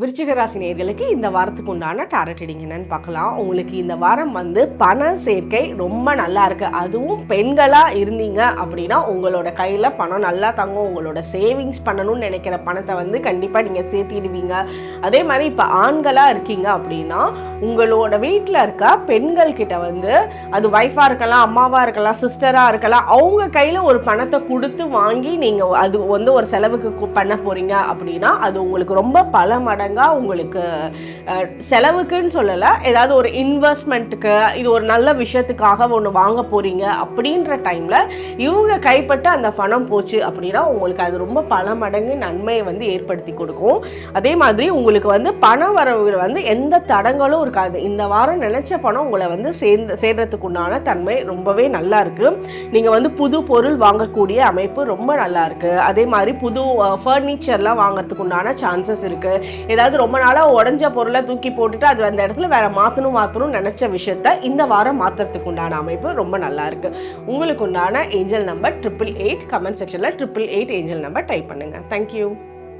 விருச்சிக ராசி இந்த வாரத்துக்கு உண்டான டேரட் ரீடிங் என்னன்னு பார்க்கலாம். உங்களுக்கு இந்த வாரம் வந்து பண சேர்க்கை ரொம்ப நல்லா இருக்கு. அதுவும் பெண்களாக இருந்தீங்க அப்படின்னா உங்களோட கையில் பணம் நல்லா தங்கும். உங்களோட சேவிங்ஸ் பண்ணணும்னு நினைக்கிற பணத்தை வந்து கண்டிப்பாக நீங்கள் சேர்த்திடுவீங்க. அதே மாதிரி இப்போ ஆண்களாக இருக்கீங்க அப்படின்னா உங்களோட வீட்டில் இருக்க பெண்கள் கிட்ட வந்து அது ஒய்ஃபாக இருக்கலாம் அம்மாவாக இருக்கலாம் சிஸ்டராக இருக்கலாம் அவங்க கையில் ஒரு பணத்தை கொடுத்து வாங்கி நீங்கள் அது வந்து ஒரு செலவுக்கு பண்ண போகிறீங்க அப்படின்னா அது உங்களுக்கு ரொம்ப பல மடங்காக உங்களுக்கு செலவுக்குன்னு சொல்லலை. ஏதாவது ஒரு இன்வெஸ்ட்மெண்ட்டுக்கு இது ஒரு நல்ல விஷயத்துக்காக ஒன்று வாங்க போகிறீங்க அப்படின்ற டைமில் இவங்க கைப்பட்ட அந்த பணம் போச்சு அப்படின்னா உங்களுக்கு அது ரொம்ப பல மடங்கு நன்மையை வந்து ஏற்படுத்தி கொடுக்கும். அதே மாதிரி உங்களுக்கு வந்து பண வரவுகள் வந்து எந்த தடங்களும் இருக்காது. இந்த வாரம் நினச்ச பணம் உங்களை வந்து சேர்ந்து சேர்றதுக்கு உண்டான தன்மை ரொம்பவே நல்லா இருக்குது நீங்கள் வந்து புது பொருள் வாங்கக்கூடிய அமைப்பு ரொம்ப நல்லா இருக்குது அதே மாதிரி புது ஃபர்னிச்சர்லாம் வாங்குறதுக்கு உண்டான சான்சஸ் இருக்குது ஏதாவது ரொம்ப நாளாக உடஞ்ச பொருளை தூக்கி போட்டுட்டு அது அந்த இடத்துல வேற மாற்றணும் மாற்றணும் நினச்ச விஷயத்த இந்த வாரம் மாற்றுறதுக்கு உண்டான அமைப்பு ரொம்ப நல்லா இருக்கு. உங்களுக்கு உண்டான angel number triple eight comment செக்ஷனில் triple eight angel number type பண்ணுங்க. Thank you